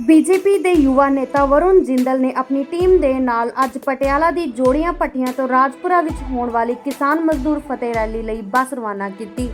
BJP ਦੇ ਯੁਵਾ ਨੇਤਾ ਵਰੁਣ ਜਿੰਦਲ ਨੇ ਆਪਣੀ ਟੀਮ ਦੇ ਨਾਲ ਅੱਜ ਪਟਿਆਲਾ ਦੀ ਜੋੜੀਆਂ ਪੱਟੀਆਂ ਤੋਂ ਰਾਜਪੁਰਾ ਵਿੱਚ ਹੋਣ ਵਾਲੀ ਕਿਸਾਨ ਮਜ਼ਦੂਰ ਫਤਿਹ ਰੈਲੀ ਲਈ ਬੱਸ ਰਵਾਨਾ ਕੀਤੀ।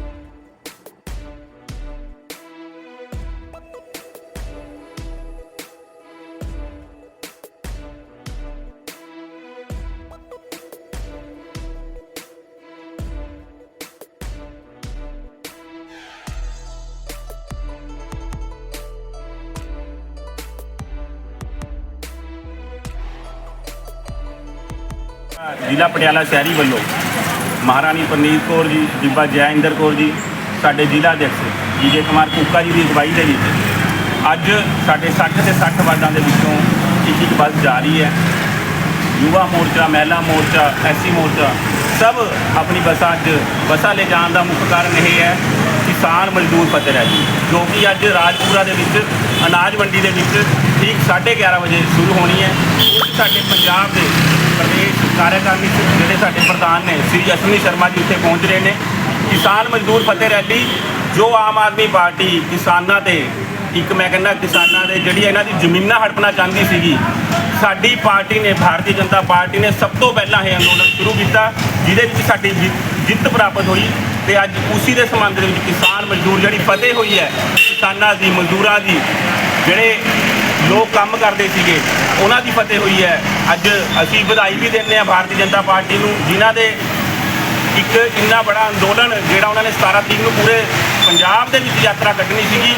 ਜ਼ਿਲ੍ਹਾ ਪਟਿਆਲਾ ਸ਼ਹਿਰੀ ਵੱਲੋਂ ਮਹਾਰਾਣੀ ਪਰਨੀਤ ਕੌਰ ਜੀ ਬੀਬਾ ਜੈਇੰਦਰ ਕੌਰ ਜੀ, ਸਾਡੇ ਜ਼ਿਲ੍ਹਾ ਅਧਿਕਸ਼ ਵਿਜੇ ਕੁਮਾਰ ਕੁੱਕਾ ਜੀ ਦੀ ਅਗਵਾਈ ਦੇ ਵਿੱਚ ਅੱਜ ਸਾਡੇ 60 ਤੇ 60 ਵਾਰਡਾਂ ਦੇ ਵਿੱਚੋਂ ਇੱਕ ਇੱਕ ਬੱਸ ਜਾ ਰਹੀ ਹੈ। ਯੁਵਾ ਮੋਰਚਾ, ਮਹਿਲਾ ਮੋਰਚਾ, ਐਸਸੀ ਮੋਰਚਾ ਸਭ ਆਪਣੀ ਬੱਸਾਂ ਅੱਜ ਬੱਸਾਂ ਲੈ ਜਾਣ ਦਾ ਮੁੱਖ ਕਾਰਨ ਇਹ ਹੈ ਕਿਸਾਨ ਮਜ਼ਦੂਰ ਫਤਿਹ ਹੈ ਜੀ, ਜੋ ਕਿ ਅੱਜ ਰਾਜਪੁਰਾ ਦੇ ਵਿੱਚ, ਅਨਾਜ ਮੰਡੀ ਦੇ ਵਿੱਚ ਠੀਕ 11:30 ਵਜੇ ਸ਼ੁਰੂ ਹੋਣੀ ਹੈ। ਉਹ ਸਾਡੇ ਪੰਜਾਬ ਦੇ ਪ੍ਰਦੇਸ਼ ਕਾਰਜਕਾਰਨੀ ਜਿਹੜੇ ਸਾਡੇ ਪ੍ਰਧਾਨ ਨੇ ਸ੍ਰੀ ਅਸ਼ਵਨੀ ਸ਼ਰਮਾ ਜੀ ਉੱਥੇ ਪਹੁੰਚ ਰਹੇ ਨੇ। ਕਿਸਾਨ ਮਜ਼ਦੂਰ ਫਤਿਹ ਰੈਲੀ, ਜੋ ਆਮ ਆਦਮੀ ਪਾਰਟੀ ਕਿਸਾਨਾਂ ਦੇ ਇੱਕ ਮੈਂ ਕਹਿੰਦਾ ਕਿਸਾਨਾਂ ਦੇ ਜਿਹੜੀ ਇਹਨਾਂ ਦੀ ਜ਼ਮੀਨਾਂ ਹੜਪਣਾ ਚਾਹੁੰਦੀ ਸੀਗੀ, ਸਾਡੀ ਪਾਰਟੀ ਨੇ, ਭਾਰਤੀ ਜਨਤਾ ਪਾਰਟੀ ਨੇ ਸਭ ਤੋਂ ਪਹਿਲਾਂ ਇਹ ਅੰਦੋਲਨ ਸ਼ੁਰੂ ਕੀਤਾ, ਜਿਹਦੇ ਵਿੱਚ ਸਾਡੀ ਜਿੱਤ- ਜਿੱਤ ਪ੍ਰਾਪਤ ਹੋਈ ਤੇ ਅੱਜ ਉਸੇ ਦੇ ਸੰਬੰਧ ਦੇ ਵਿੱਚ ਕਿਸਾਨ ਮਜ਼ਦੂਰ ਜਿਹੜੀ ਫਤਿਹ ਹੋਈ ਹੈ, ਕਿਸਾਨਾਂ ਦੀ, ਮਜ਼ਦੂਰਾਂ ਦੀ, ਜਿਹੜੇ ਲੋਕ ਕੰਮ ਕਰਦੇ ਸੀਗੇ, ਉਹਨਾਂ ਦੀ ਫਤਿਹ ਹੋਈ ਹੈ। ਅੱਜ ਅਸੀਂ ਵਧਾਈ ਵੀ ਦਿੰਦੇ ਹਾਂ ਭਾਰਤੀ ਜਨਤਾ ਪਾਰਟੀ ਨੂੰ ਜਿਨ੍ਹਾਂ ਦੇ ਇੱਕ ਇੰਨਾ ਬੜਾ ਅੰਦੋਲਨ ਜਿਹੜਾ ਉਹਨਾਂ ਨੇ 17 ਤਰੀਕ ਨੂੰ ਪੂਰੇ ਪੰਜਾਬ ਦੇ ਵਿੱਚ ਯਾਤਰਾ ਕੱਢਣੀ ਸੀਗੀ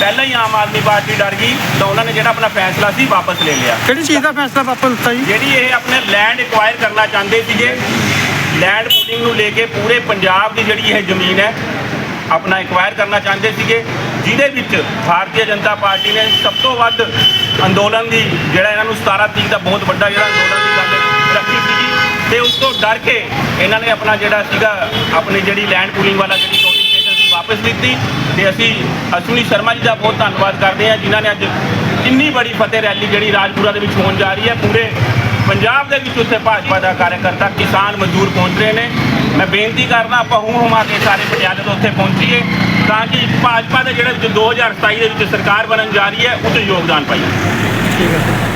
ਪਹਿਲਾਂ ਹੀ ਆਮ ਆਦਮੀ ਪਾਰਟੀ ਡਰ ਗਈ ਤਾਂ ਉਹਨਾਂ ਨੇ ਜਿਹੜਾ ਆਪਣਾ ਫੈਸਲਾ ਸੀ ਵਾਪਸ ਲੈ ਲਿਆ। ਕਿਹੜੀ ਚੀਜ਼ ਦਾ ਫੈਸਲਾ ਵਾਪਸ ਲਿੱਤਾ ਜੀ? ਜਿਹੜੀ ਇਹ ਆਪਣੇ ਲੈਂਡ ਐਕਵਾਇਰ ਕਰਨਾ ਚਾਹੁੰਦੇ ਸੀਗੇ ਲੈਂਡ ਪੂਲਿੰਗ ਨੂੰ ਲੈ ਕੇ ਪੂਰੇ ਪੰਜਾਬ ਦੀ ਜਿਹੜੀ ਇਹ ਜ਼ਮੀਨ ਹੈ ਆਪਣਾ ਐਕਵਾਇਰ ਕਰਨਾ ਚਾਹੁੰਦੇ ਸੀਗੇ। ਜਿਹਦੇ ਵਿੱਚ ਭਾਰਤੀ ਜਨਤਾ ਪਾਰਟੀ ਨੇ ਸਭ ਤੋਂ ਵੱਧ ਅੰਦੋਲਨ ਦੀ ਜਿਹੜਾ ਇਹਨਾਂ ਨੂੰ 17 ਤਰੀਕ ਦਾ ਬਹੁਤ ਵੱਡਾ ਜਿਹੜਾ ਅੰਦੋਲਨ ਦੀ ਗੱਲ ਰੱਖੀ ਸੀਗੀ ਤੇ ਉਸ ਤੋਂ ਡਰ ਕੇ ਇਹਨਾਂ ਨੇ ਆਪਣਾ ਜਿਹੜਾ ਸੀਗਾ, ਆਪਣੀ ਜਿਹੜੀ ਲੈਂਡ ਪੂਲਿੰਗ ਵਾਲਾ ਜਿਹੜੀ ਨੋਟੀਫਿਕੇਸ਼ਨ ਸੀ ਵਾਪਸ ਦਿੱਤੀ। ਤੇ ਅਸੀਂ ਅਸ਼ਵਨੀ ਸ਼ਰਮਾ ਜੀ ਦਾ ਬਹੁਤ ਧੰਨਵਾਦ ਕਰਦੇ ਹਾਂ, ਜਿਨ੍ਹਾਂ ਨੇ ਅੱਜ ਇੰਨੀ ਬੜੀ ਫਤਿਹ ਰੈਲੀ ਜਿਹੜੀ ਰਾਜਪੁਰਾ ਦੇ ਵਿੱਚ ਹੋਣ ਜਾ ਰਹੀ ਹੈ। ਪੂਰੇ ਪੰਜਾਬ ਦੇ ਵਿੱਚ ਉੱਥੇ ਭਾਜਪਾ ਦਾ ਕਾਰਜਕਰਤਾ ਕਿਸਾਨ ਮਜ਼ਦੂਰ ਪਹੁੰਚ ਰਹੇ ਨੇ। ਮੈਂ ਬੇਨਤੀ ਕਰਦਾ ਆਪਾਂ ਹੂੰ ਹੁਮਾ ਕੇ ਸਾਰੇ ਪਟਿਆਲੇ ਤੋਂ ਉੱਥੇ ਪਹੁੰਚੀਏ ਤਾਂ ਕਿ ਭਾਜਪਾ ਦੇ ਜਿਹੜਾ ਵਿੱਚ 2027 ਦੇ ਵਿੱਚ ਸਰਕਾਰ ਬਣਨ ਜਾ ਰਹੀ ਹੈ ਉਹ 'ਚ ਯੋਗਦਾਨ ਪਾਈਏ। ਠੀਕ ਹੈ।